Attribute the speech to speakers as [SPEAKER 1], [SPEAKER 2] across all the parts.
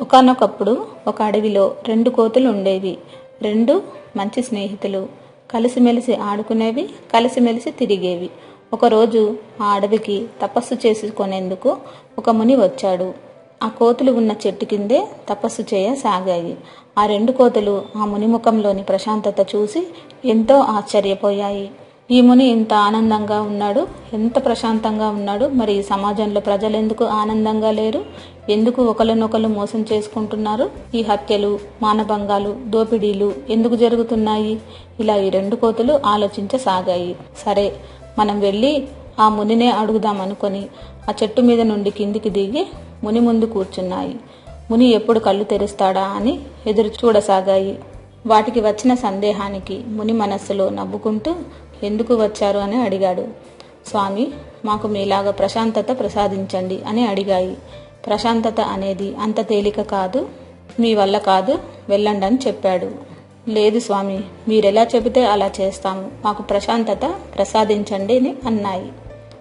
[SPEAKER 1] ఒకానొకప్పుడు ఒక అడవిలో రెండు కోతులు ఉండేవి. రెండు మంచి స్నేహితులు. కలిసిమెలిసి ఆడుకునేవి కలిసిమెలిసి తిరిగేవి. ఒకరోజు ఆ అడవికి తపస్సు చేసుకునేందుకు ఒక ముని వచ్చాడు. ఆ కోతులు ఉన్న చెట్టు కిందే తపస్సు చేయసాగాయి. ఆ రెండు కోతులు ఆ ముని ముఖంలోని ప్రశాంతత చూసి ఎంతో ఆశ్చర్యపోయాయి. ఈ ముని ఇంత ఆనందంగా ఉన్నాడు? ఎంత ప్రశాంతంగా ఉన్నాడు? మరి ఈ సమాజంలో ప్రజలు ఎందుకు ఆనందంగా లేరు? ఎందుకు ఒకరినొకరు మోసం చేసుకుంటున్నారు? ఈ హత్యలు మానభంగాలు దోపిడీలు ఎందుకు జరుగుతున్నాయి? ఇలా ఈ రెండు కోతులు ఆలోచించసాగాయి. సరే మనం వెళ్ళి ఆ మునినే అడుగుదామనుకొని ఆ చెట్టు మీద నుండి కిందికి దిగి ముని ముందు కూర్చున్నాయి. ముని ఎప్పుడు కళ్ళు తెరుస్తాడా అని ఎదురు చూడసాగాయి. వాటికి వచ్చిన సందేహానికి ముని మనస్సులో నవ్వుకుంటూ ఎందుకు వచ్చారు అని అడిగాడు. స్వామి మాకు మీలాగా ప్రశాంతత ప్రసాదించండి అని అడిగాయి. ప్రశాంతత అనేది అంత తేలిక కాదు మీ వల్ల కాదు వెళ్ళండి అని చెప్పాడు. లేదు స్వామి మీరెలా చెబితే అలా చేస్తాము. మాకు ప్రశాంతత ప్రసాదించండి అని అన్నాయి.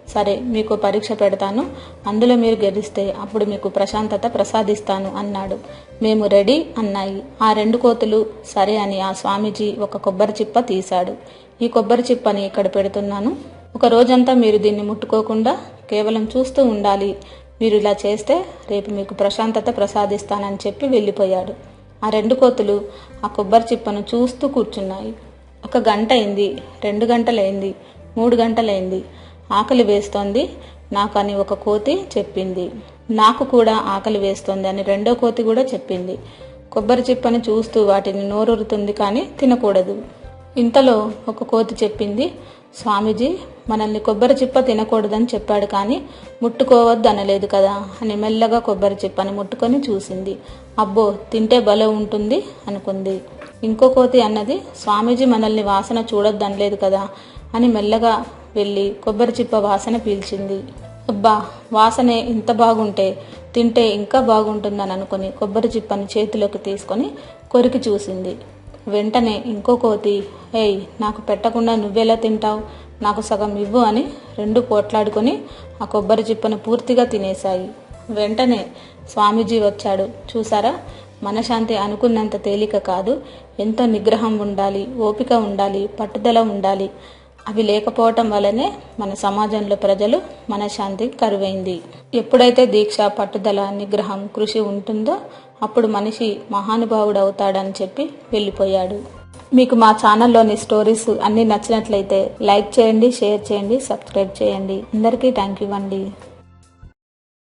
[SPEAKER 1] సరే మీకు పరీక్ష పెడతాను. అందులో మీరు గెలిస్తే అప్పుడు మీకు ప్రశాంతత ప్రసాదిస్తాను అన్నాడు. మేము రెడీ అన్నాయి. ఆ రెండు కోతులు సరే అని ఆ స్వామీజీ ఒక కొబ్బరి చిప్ప తీశాడు. ఈ కొబ్బరి చిప్పని ఇక్కడ పెడుతున్నాను. ఒక రోజంతా మీరు దీన్ని ముట్టుకోకుండా కేవలం చూస్తూ ఉండాలి. మీరు ఇలా చేస్తే రేపు మీకు ప్రశాంతత ప్రసాదిస్తానని చెప్పి వెళ్ళిపోయాడు. ఆ రెండు కోతులు ఆ కొబ్బరి చిప్పను చూస్తూ కూర్చున్నాయి. ఒక గంట అయింది రెండు గంటలైంది మూడు గంటలైంది. ఆకలి వేస్తోంది నాకు అని ఒక కోతి చెప్పింది. నాకు కూడా ఆకలి వేస్తోంది అని రెండో కోతి కూడా చెప్పింది. కొబ్బరి చిప్పని చూస్తూ వాటిని నోరూరుతుంది కానీ తినకూడదు. ఇంతలో ఒక కోతి చెప్పింది స్వామీజీ మనల్ని కొబ్బరి చిప్ప తినకూడదని చెప్పాడు కానీ ముట్టుకోవద్దు అనలేదు కదా అని మెల్లగా కొబ్బరి చిప్పని ముట్టుకొని చూసింది. అబ్బో తింటే బలం ఉంటుంది అనుకుంది. ఇంకో కోతి అన్నది స్వామీజీ మనల్ని వాసన చూడొద్దు అనలేదు కదా అని మెల్లగా వెళ్ళి కొబ్బరి చిప్ప వాసన పీల్చింది. అబ్బా వాసనే ఇంత బాగుంటే తింటే ఇంకా బాగుంటుందని అనుకుని కొబ్బరి చిప్పని చేతిలోకి తీసుకొని కొరికి చూసింది. వెంటనే ఇంకో కోతి ఏయ్ నాకు పెట్టకుండా నువ్వెలా తింటావు? నాకు సగం ఇవ్వు అని రెండు పోట్లాడుకొని ఆ కొబ్బరి చిప్పను పూర్తిగా తినేశాయి. వెంటనే స్వామీజీ వచ్చాడు. చూసారా మనశాంతి అనుకున్నంత తేలిక కాదు. ఎంతో నిగ్రహం ఉండాలి ఓపిక ఉండాలి పట్టుదల ఉండాలి. అవి లేకపోవటం వల్లనే మన సమాజంలో ప్రజలు మనశ్శాంతి కరువైంది. ఎప్పుడైతే దీక్ష పట్టుదల నిగ్రహం కృషి ఉంటుందో అప్పుడు మనిషి మహానుభావుడు అవుతాడని చెప్పి వెళ్ళిపోయాడు. మీకు మా ఛానల్లోని స్టోరీస్ అన్నీ నచ్చినట్లయితే లైక్ చేయండి షేర్ చేయండి సబ్స్క్రైబ్ చేయండి. అందరికీ థ్యాంక్ యూ అండి.